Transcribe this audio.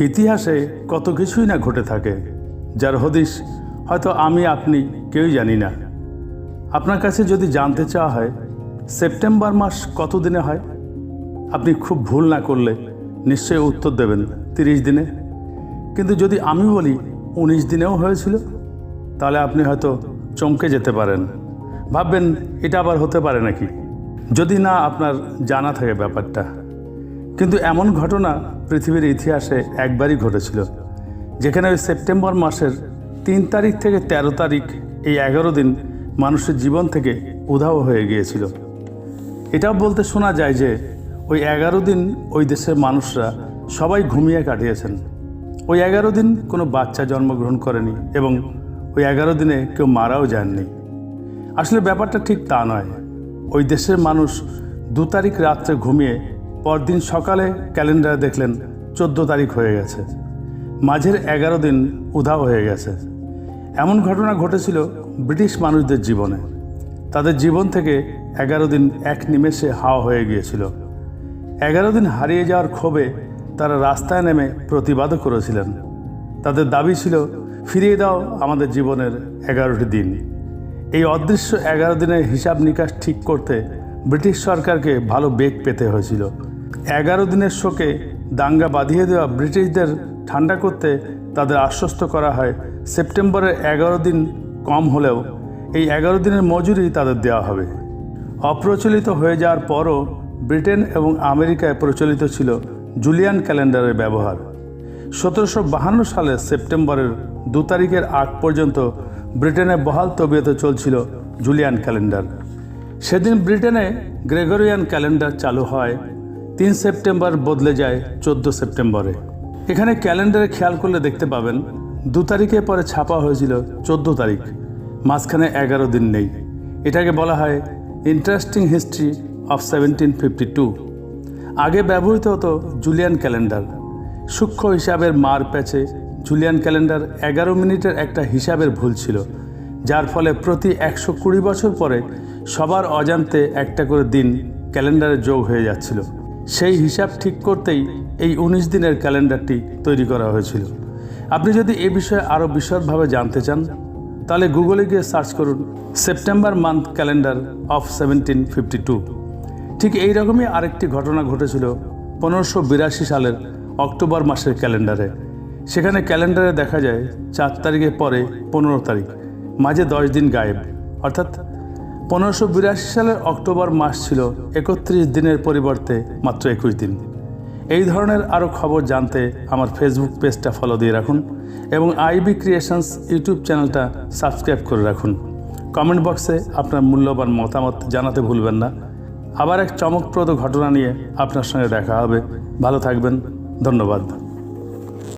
ইতিহাসে কত কিছুই না ঘটে থাকে, যার হদিশ হয়তো আমি, আপনি কেউই জানি না। আপনার কাছে যদি জানতে চাওয়া হয়, সেপ্টেম্বর মাস কত দিনে হয়? আপনি খুব ভুল না করলে নিশ্চয়ই উত্তর দেবেন তিরিশ দিনে। কিন্তু যদি আমি বলি উনিশ দিনেও হয়েছিল, তাহলে আপনি হয়তো চমকে যেতে পারেন। ভাববেন, এটা আবার হতে পারে নাকি? যদি না, আপনার জানা থাকে ব্যাপারটা। কিন্তু এমন ঘটনা পৃথিবীর ইতিহাসে একবারই ঘটেছিল, যেখানে ওই সেপ্টেম্বর মাসের তিন তারিখ থেকে ১৩ তারিখ এই এগারো দিন মানুষের জীবন থেকে উধাও হয়ে গিয়েছিল। এটাও বলতে শোনা যায় যে ওই এগারো দিন ওই দেশের মানুষরা সবাই ঘুমিয়ে কাটিয়েছেন। ওই এগারো দিন কোনো বাচ্চা জন্মগ্রহণ করেনি এবং ওই এগারো দিনে কেউ মারাও যাননি। আসলে ব্যাপারটা ঠিক তা নয়। ওই দেশের মানুষ দু তারিখ রাত্রে ঘুমিয়ে পরদিন সকালে ক্যালেন্ডারে দেখলেন চোদ্দ তারিখ হয়ে গেছে। মাঝের এগারো দিন উধাও হয়ে গেছে। এমন ঘটনা ঘটেছিল ব্রিটিশ মানুষদের জীবনে। তাদের জীবন থেকে এগারো দিন এক নিমেষে হাওয়া হয়ে গিয়েছিল। এগারো দিন হারিয়ে যাওয়ার ক্ষোভে তারা রাস্তায় নেমে প্রতিবাদও করেছিলেন। তাদের দাবি ছিল, ফিরিয়ে দাও আমাদের জীবনের এগারোটি দিন। এই অদৃশ্য এগারো দিনের হিসাব নিকাশ ঠিক করতে ব্রিটিশ সরকারকে ভালো বেগ পেতে হয়েছিল। এগারো দিনের শোকে দাঙ্গা বাঁধিয়ে দেওয়া ব্রিটিশদের ঠান্ডা করতে তাদের আশ্বস্ত করা হয়। সেপ্টেম্বরের এগারো দিন কম হলেও এই এগারো দিনের মজুরি তাদের দেওয়া হবে। অপ্রচলিত হয়ে যাওয়ার পরও ব্রিটেন এবং আমেরিকায় প্রচলিত ছিল জুলিয়ান ক্যালেন্ডারের ব্যবহার। সতেরোশো বাহান্ন সালে সেপ্টেম্বরের দু তারিখের আগ পর্যন্ত ব্রিটেনে বহাল তবিয়তে চলছিল জুলিয়ান ক্যালেন্ডার। সেদিন ব্রিটেনে গ্রেগরিয়ান ক্যালেন্ডার চালু হয় তিন সেপ্টেম্বর বদলে যায় চোদ্দ সেপ্টেম্বরে। এখানে ক্যালেন্ডারে খেয়াল করলে দেখতে পাবেন, দু তারিখে পরে ছাপা হয়েছিল চোদ্দ তারিখ, মাঝখানে এগারো দিন নেই। এটাকে বলা হয় interesting history of seventeen fifty two. আগে ব্যবহৃত হতো জুলিয়ান ক্যালেন্ডার। সূক্ষ্ম হিসাবের মার প্যাচে জুলিয়ান ক্যালেন্ডার এগারো মিনিটের একটা হিসাবের ভুল ছিল, যার ফলে প্রতি একশো কুড়ি বছর পরে সবার অজান্তে একটা করে দিন ক্যালেন্ডারে যোগ হয়ে যাচ্ছিল। সেই হিসাব ঠিক করতেই এই উনিশ দিনের ক্যালেন্ডারটি তৈরি করা হয়েছিল। আপনি যদি এ বিষয়ে আরও বিশদভাবে জানতে চান, তাহলে গুগলে গিয়ে সার্চ করুন September month calendar of seventeen fifty two. ঠিক এই রকমই আরেকটি ঘটনা ঘটেছিল পনেরোশো বিরাশি সালের অক্টোবর মাসের ক্যালেন্ডারে। সেখানে ক্যালেন্ডারে দেখা যায়, চার তারিখের পরে পনেরো তারিখ, মাঝে দশ দিন গায়েব, অর্থাৎ পনেরোশো বিরাশি সালের অক্টোবর মাস ছিল একত্রিশ দিনের পরিবর্তে মাত্র একুশ দিন। এই ধরনের আরও খবর জানতে আমার ফেসবুক পেজটা ফলো দিয়ে রাখুন এবং আইবি ক্রিয়েশনস ইউটিউব চ্যানেলটা সাবস্ক্রাইব করে রাখুন। কমেন্ট বক্সে আপনার মূল্যবান মতামত জানাতে ভুলবেন না। আবার এক চমকপ্রদ ঘটনা নিয়ে আপনার সঙ্গে দেখা হবে। ভালো থাকবেন। ধন্যবাদ।